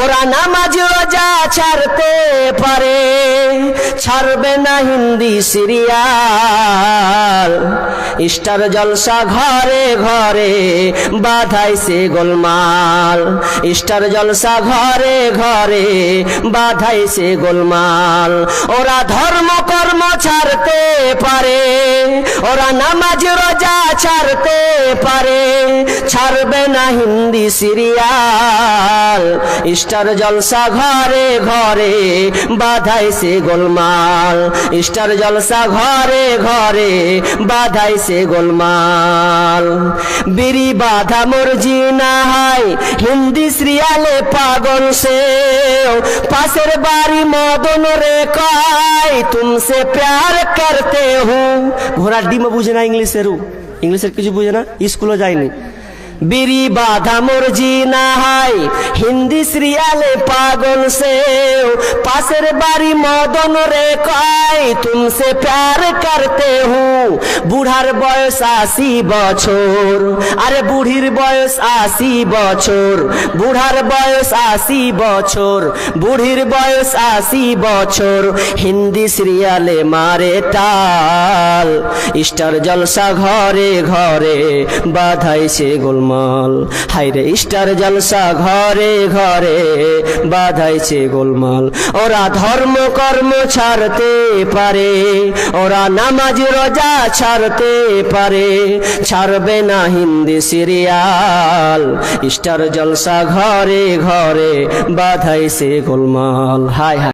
ওরা নামাজ রোজা ছাড়তে পারে। ছাড়বে না হিন্দি সিরিয়াল। স্টার জলসা ঘরে ঘরে বাধাইছে গোলমাল। স্টার জলসা ঘরে ঘরে বাধাইছে গোলমাল। ওরা ধর্ম ওরা নামাজ রোজা ছাড়তে পারে। ছাড়বে না হিন্দি সিরিয়াল। স্টার জলসা ঘরে ঘরে বাধাইছে গোলমাল। স্টার জলসা ঘরে ঘরে বাধাইছে গোলমাল। বিড়ি বাধা মর্জি না হয়। হিন্দি সিরিয়ালে পাগল সে পাশের বাড়ি মদন রে কয়, তুমসে প্যার করতে হুঁ। ঘোড়ার ডিমও বুঝে না ইংলিশের ইংলিশের কিছু বুঝে না, স্কুলও যায়নি। বিড়ি বাধা মর্জি না হয়, হিন্দি সিরিয়ালে পাগল সে পাশের বাড়ি মদন রে কয়, তুমসে প্যার করতে হুঁ। বুড়ার বয়স আশি বছর। আরে বুড়ির বয়স আশি বছর। বুড়ার বয়স আশি বছর। বুড়ির বয়স আশি বছর। হিন্দি সিরিয়ালে মারে টাল। স্টার জলসা ঘরে ঘরে বাধাইছে গোলমাল। হাইরে স্টার জলসা ঘরে ঘরে বাধাইছে গোলমাল। ওরা ধর্ম কর্ম ছাড়তে পারে। ওরা নামাজ রোজা ছাড়তে পারে ছাড়বে না হিন্দি সিরিয়াল। স্টার জলসা ঘরে ঘরে বাধাইছে গোলমাল। হায় হায়।